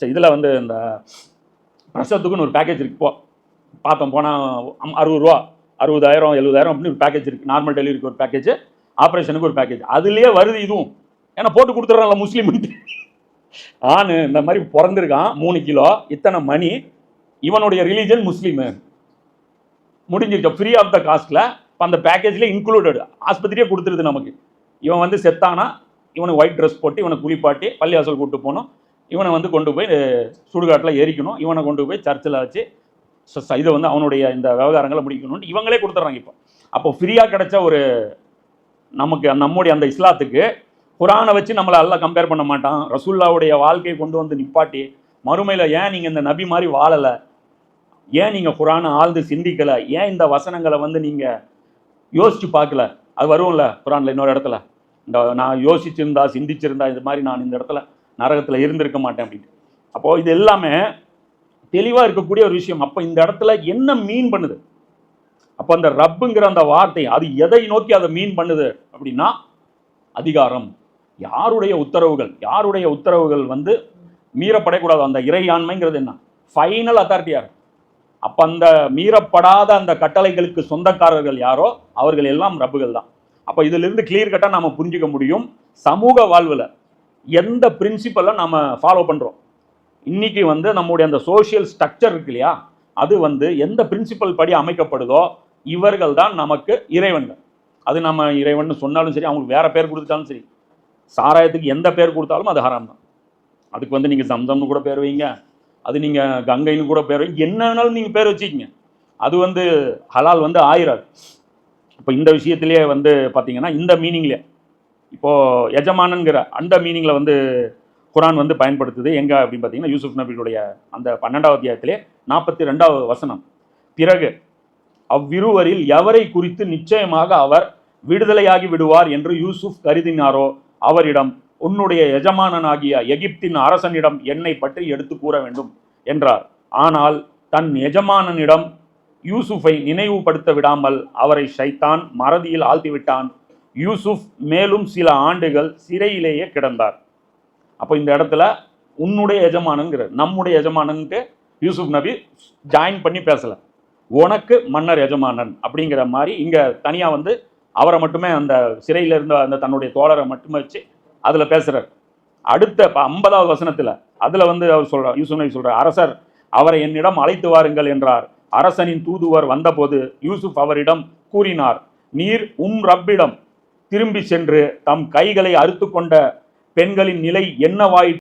சரி இதில் வந்து இந்த பிரசவத்துக்குன்னு ஒரு பேக்கேஜ் இருக்கு இப்போ பார்த்தோம் போனால் அறுபது ரூபா அறுபதாயிரம் எழுபதாயிரம் அப்படின்னு ஒரு பேக்கேஜ் இருக்குது நார்மல் டெலிவரிக்கு ஒரு பேக்கேஜ் ஆப்ரேஷனுக்கு ஒரு பேக்கேஜ் அதுலேயே வருது இதுவும். ஏன்னா போட்டு கொடுத்துட்றாங்கள முஸ்லீம் ஆணு இந்த மாதிரி பிறந்திருக்கான் மூணு கிலோ இத்தனை மணி. இவனுடைய ரிலீஜன் முஸ்லீமு. முடிஞ்சிருச்சோம் ஃப்ரீ ஆஃப் த காஸ்ட்டில் அந்த பேக்கேஜில் இன்க்ளூடட் ஆஸ்பத்திரியே கொடுத்துருது நமக்கு. இவன் வந்து செத்தானா? இவனுக்கு ஒயிட் ட்ரெஸ் போட்டு இவனை குளிப்பாட்டி பள்ளிவாசல் கூட்டு போகணும். இவனை வந்து கொண்டு போய் சுடுகாட்டில் எரிக்கணும். இவனை கொண்டு போய் சர்ச்சில் வச்சு இதை வந்து அவனுடைய இந்த விவகாரங்களை முடிக்கணும்னு இவங்களே கொடுத்துட்றாங்க இப்போ. அப்போ ஃப்ரீயாக கிடைச்ச ஒரு நமக்கு நம்முடைய அந்த இஸ்லாத்துக்கு குரானை வச்சு நம்மளை எல்லாம் கம்பேர் பண்ண மாட்டான். ரசூல்லாவுடைய வாழ்க்கையை கொண்டு வந்து நிப்பாட்டி மறுமையில் ஏன் நீங்கள் இந்த நபி மாதிரி வாழலை? ஏன் நீங்கள் குரானை ஆழ்ந்து சிந்திக்கலை? ஏன் இந்த வசனங்களை வந்து நீங்கள் யோசித்து பார்க்கல? அது வரும்ல குரானில் இன்னொரு இடத்துல. இந்த நான் யோசிச்சிருந்தா சிந்திச்சிருந்தா இது மாதிரி நான் இந்த இடத்துல நரகத்தில் இருந்திருக்க மாட்டேன் அப்படின்ட்டு. அப்போது இது எல்லாமே தெளிவாக இருக்கக்கூடிய ஒரு விஷயம். அப்போ இந்த இடத்துல என்ன மீன் பண்ணுது? அப்போ அந்த ரப்புங்கிற அந்த வார்த்தை அது எதை நோக்கி அதை மீன் பண்ணுது அப்படின்னா அதிகாரம். யாருடைய உத்தரவுகள்? யாருடைய உத்தரவுகள் வந்து மீறப்படக்கூடாது? அந்த இறையாண்மைங்கிறது என்ன? ஃபைனல் அத்தாரிட்டி யார்? அப்போ அந்த மீறப்படாத அந்த கட்டளைகளுக்கு சொந்தக்காரர்கள் யாரோ? அவர்கள் எல்லாம் ரப்புகள் தான். அப்போ இதிலிருந்து கிளியர் கட்டாக நம்ம புரிஞ்சுக்க முடியும். சமூக வாழ்வில் எந்த பிரின்சிபலை நம்ம ஃபாலோ பண்ணுறோம் இன்றைக்கி வந்து நம்முடைய அந்த சோஷியல் ஸ்ட்ரக்சர் இருக்கு இல்லையா? அது வந்து எந்த பிரின்சிபல் படி அமைக்கப்படுதோ இவர்கள் தான் நமக்கு இறைவன்கள். அது நம்ம இறைவன் சொன்னாலும் சரி அவங்களுக்கு வேறு பேர் கொடுத்துட்டாலும் சரி. சாராயத்துக்கு எந்த பேர் கொடுத்தாலும் அது ஹராம் தான். அதுக்கு வந்து நீங்கள் சம்சம்னு கூட பேர் வைங்க. அது நீங்கள் கங்கைன்னு கூட பேர் வைங்க. என்ன வேணாலும் நீங்கள் பேர் வச்சுக்கிங்க. அது வந்து ஹலால் வந்து ஆயிராது. இப்போ இந்த விஷயத்திலேயே வந்து பார்த்தீங்கன்னா இந்த மீனிங்லேயே இப்போது எஜமானங்கிற அந்த மீனிங்கில் வந்து குரான் வந்து பயன்படுத்துது. எங்கே அப்படின்னு பார்த்தீங்கன்னா யூசுப் நபியுடைய அந்த பன்னெண்டாவது அத்தியாயத்திலே நாற்பத்தி ரெண்டாவது வசனம். பிறகு அவ்விருவரில் எவரை குறித்து நிச்சயமாக அவர் விடுதலையாகி விடுவார் என்று யூசுப் கருதினாரோ அவரிடம் உன்னுடைய எஜமானனாகிய எகிப்தின் அரசனிடம் என்னை பற்றி எடுத்து கூற வேண்டும் என்றார். ஆனால் தன் எஜமானனிடம் யூசுஃபை நினைவுபடுத்த விடாமல் அவரை ஷைத்தான் மறதியில் ஆழ்த்திவிட்டான் யூசுப் மேலும் சில ஆண்டுகள் சிறையிலேயே கிடந்தார். அப்போ இந்த இடத்துல உன்னுடைய எஜமானங்கிற நம்முடைய எஜமானன்ட்டு யூசுப் நபி ஜாயின் பண்ணி பேசலை. உனக்கு மன்னர் எஜமானன் அப்படிங்கிற மாதிரி இங்கே தனியாக வந்து அவரை மட்டுமே அந்த சிறையில் இருந்த அந்த தன்னுடைய தோழரை மட்டுமே வச்சு அதில் பேசுகிறார் அடுத்த ப- ஐம்பதாவது வசனத்தில் அதில் வந்து அவர் சொல்கிறார் யூசுப் நபி சொல்கிறார் அரசர் அவரை என்னிடம் அழைத்து வாருங்கள் என்றார். அரசனின் தூதுவர் வந்தபோது யூசுப் அவரிடம் கூறினார் நீர் உம் ரப்பிடம் திரும்பி சென்று தம் கைகளை அறுத்து கொண்ட பெண்களின் நிலை என்னவாயிற்று?